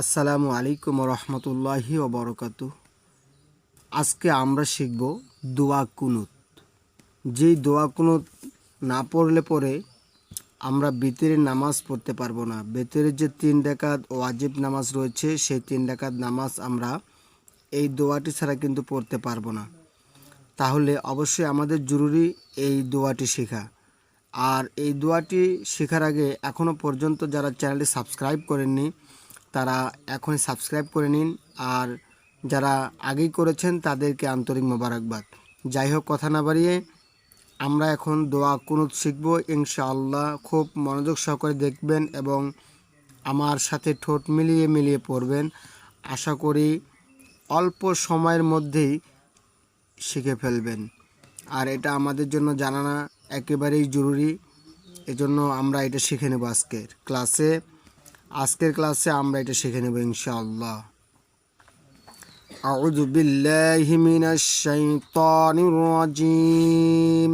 আসসালামু আলাইকুম রহমতুল্লাহি ওবরকাতু। আজকে আমরা শিখব দোয়া কুনুত। যেই দোয়া কুনুত না পড়লে পরে আমরা বেতের নামাজ পড়তে পারব না। বেতের যে তিন ডাকাত ওয়াজিব নামাজ রয়েছে, সেই তিন ডাকাত নামাজ আমরা এই দোয়াটি ছাড়া কিন্তু পড়তে পারব না। তাহলে অবশ্যই আমাদের জরুরি এই দোয়াটি শেখা। আর এই দোয়াটি শেখার আগে এখনও পর্যন্ত যারা চ্যানেলটি সাবস্ক্রাইব করেননি তারা এখন সাবস্ক্রাইব করে নিন। আর যারা আগেই করেছেন, তাদেরকে আন্তরিক মোবারকবাদ। যাই হোক, কথা না বাড়িয়ে আমরা এখন দোয়া কুনুত শিখব। ইনশাআল্লাহ খুব মনোযোগ সহকারে দেখবেন এবং আমার সাথে ঠোঁট মিলিয়ে মিলিয়ে পড়বেন। আশা করি অল্প সময়ের মধ্যেই শিখে ফেলবেন। আর এটা আমাদের জন্য জানানা একেবারেই জরুরি। এজন্য আমরা এটা শিখে নেব আজকের ক্লাসে। আজকের ক্লাসে আমরা এটা শিখে নেব ইনশাআল্লাহ أعوذ بالله من الشيطان الرجيم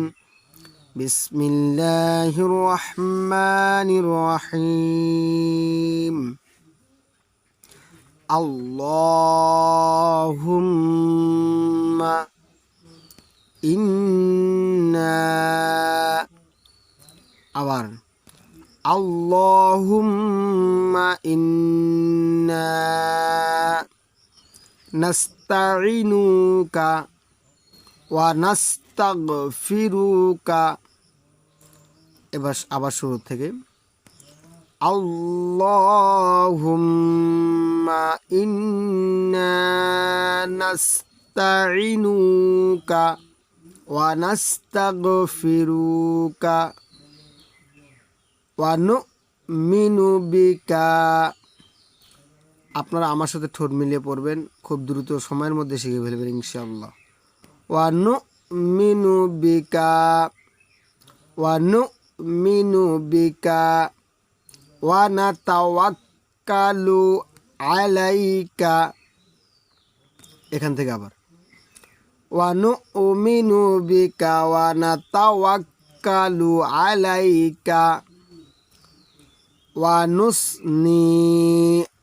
بسم الله الرحمن الرحيم اللهم إنا আবার اللهم إنا نستعينك ونستغفرك এবার আবার শুরু থেকে اللهم إنا نستعينك ونستغفرك ওয়ানুমিনু বিকা। আপনারা আমার সাথে ঠোঁট মিলিয়ে পড়বেন, খুব দ্রুত সময়ের মধ্যে শিখে ফেলবেন ইনশাআল্লাহ। ওয়ানু মিনু বিকা। ওয়ানু মিনু বিকা। ওয়ানা তাওয়াক্কালু আলাইকা। এখান থেকে আবার। ওয়ানু উমিনু বিকা ওয়ানা তাওয়াক্কালু আলাইকা। ونثني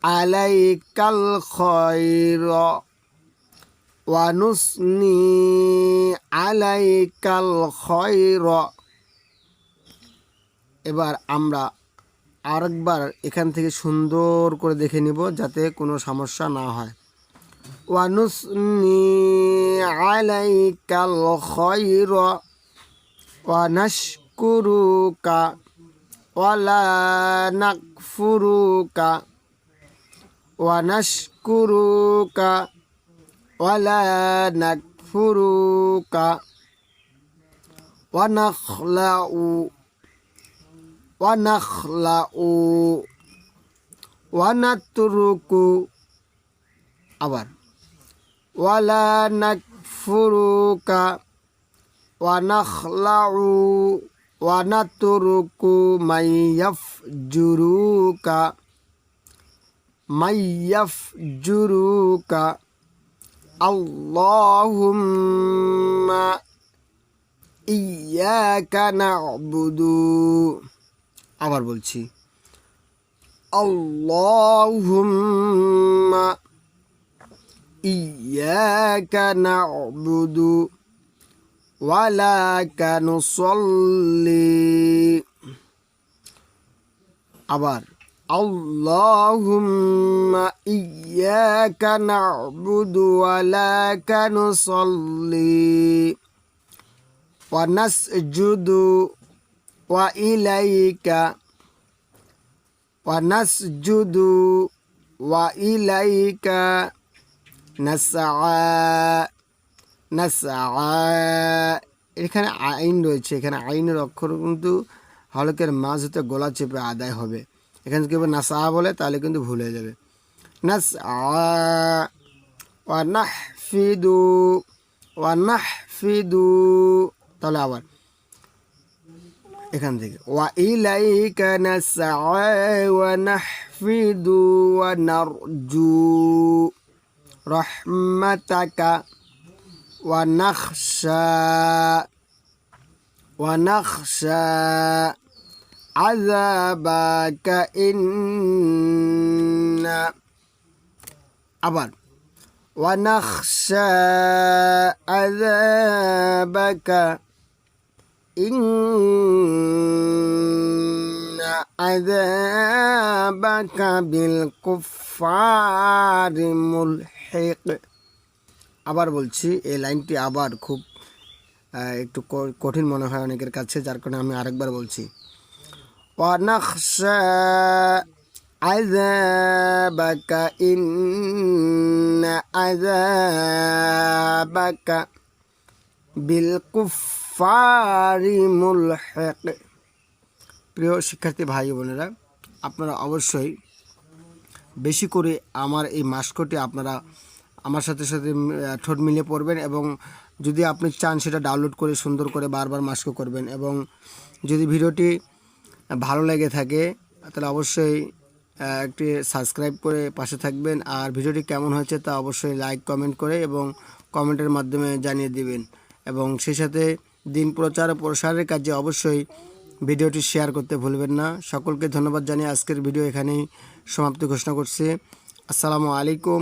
عليك الخير ونثني عليك الخير এবার আমরা আরেকবার এখান থেকে সুন্দর করে দেখে নিব যাতে কোনো সমস্যা না হয় ওয়ানুসনি আলাইকাল খৈর ওয়ানাশকুরুকা ولا نغفرك ونشكرك ولا نكفرك ونخلع ونخلع ونترك أبر ولا نكفرك ونخلع ওয়ানাতুরুকু মাইয়াফ জুরুকা মাইয়াফ জুরুকা আল্লাহুম্মা ইয়াকা নাবুদু আবার বলছি। আল্লাহুম্মা ইয়াকা নাবুদু ولك نصلي আবার اللهم إياك نعبد ولك نصلي ونسجد وإليك ونسجد وإليك نسعى নাসা এখানে আইন রয়েছে, এখানে আইনের অক্ষর কিন্তু হলকের মাঝ হতে গোলা চেপে আদায় হবে। এখানে কেউ নাসা বলে, তাহলে কিন্তু ভুল হয়ে যাবে। নাস ওয়ানাহ ফিদু ওয়ানাহ ফিদু তাহলে আবার এখান থেকে। ওয়া ইলাইকা নাসআ ওয়া নাহফিদু ওয়া নারজু, রহমাতাকা। ونخشى ونخشى عذابك إن. أبد ونخشى عذابك إن. عذابك بالكفار ملحق. আবার বলছি এই লাইনটি আবার খুব আহ, একটু ক- কঠিন মনে হয় অনেকের কাছে যার কারণে আমি আরেকবার বলছি ونخشى عذابك إن عذابك بالكفار ملحق প্রিয় শিক্ষার্থী ভাই ও বোনেরা আপনারা অবশ্যই বেশি করে আমার এই মাস্কটি আপনারা আমার সাথে সাথে ঠোঁট মিলে পড়বেন এবং যদি আপনি চান সেটা ডাউনলোড করে সুন্দর করে বারবার মাস্ক করবেন এবং যদি ভিডিওটি ভালো লেগে থাকে, তাহলে অবশ্যই একটি সাবস্ক্রাইব করে পাশে থাকবেন। আর ভিডিওটি কেমন হয়েছে তা অবশ্যই লাইক কমেন্ট করে এবং কমেন্টের মাধ্যমে জানিয়ে দিবেন। এবং সেই সাথে দিন প্রচার ও প্রসারের কাজে অবশ্যই ভিডিওটি শেয়ার করতে ভুলবেন না। সকলকে ধন্যবাদ জানিয়ে আজকের ভিডিও এখানেই সমাপ্তি ঘোষণা করছি। আসসালামু আলাইকুম।